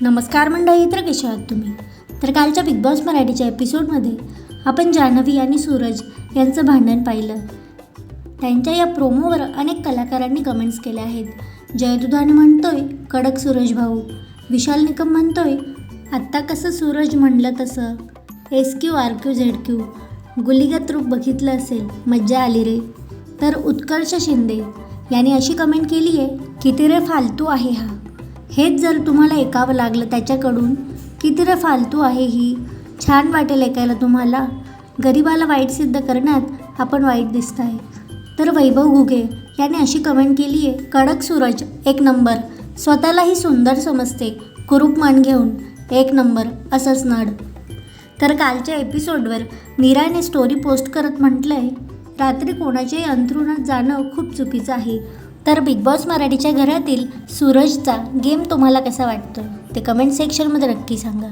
नमस्कार मंडळी तर कशा आहात तुम्ही? तर कालच्या बिग बॉस मराठीच्या एपिसोडमध्ये आपण जान्हवी आणि सूरज यांचं भांडण पाहिलं. त्यांच्या या प्रोमोवर अनेक कलाकारांनी कमेंट्स केल्या आहेत. जयदुधाने म्हणतोय कडक सूरज भाऊ. विशाल निकम म्हणतोय आत्ता कसं सूरज म्हणलं तसं. S Q R Q Z Q गुलिगत रूप बघितलं असेल मज्जा आली रे. तर उत्कर्ष शिंदे यांनी अशी कमेंट केली आहे किती रे फालतू आहे हा. हेच जर तुम्हाला ऐकावं लागलं त्याच्याकडून किती रे फालतू आहे ही. छान वाटेल ऐकायला तुम्हाला. गरिबाला वाईट सिद्ध करण्यात आपण वाईट दिसत आहे तर वैभव घुगे याने अशी कमेंट केली आहे कडक सूरज एक नंबर. स्वतःलाही सुंदर समजते. कुरूप मान घेऊन एक नंबर. असंच नड. तर कालच्या एपिसोडवर मीराने स्टोरी पोस्ट करत म्हटलं आहे रात्री कोणाच्याही अंथरुणात जाणं खूप चुकीचं आहे. तर बिग बॉस मराठीच्या घरातील सूरजचा गेम तुम्हाला कसा वाटतो? ते कमेंट सेक्शनमध्ये नक्की सांगा.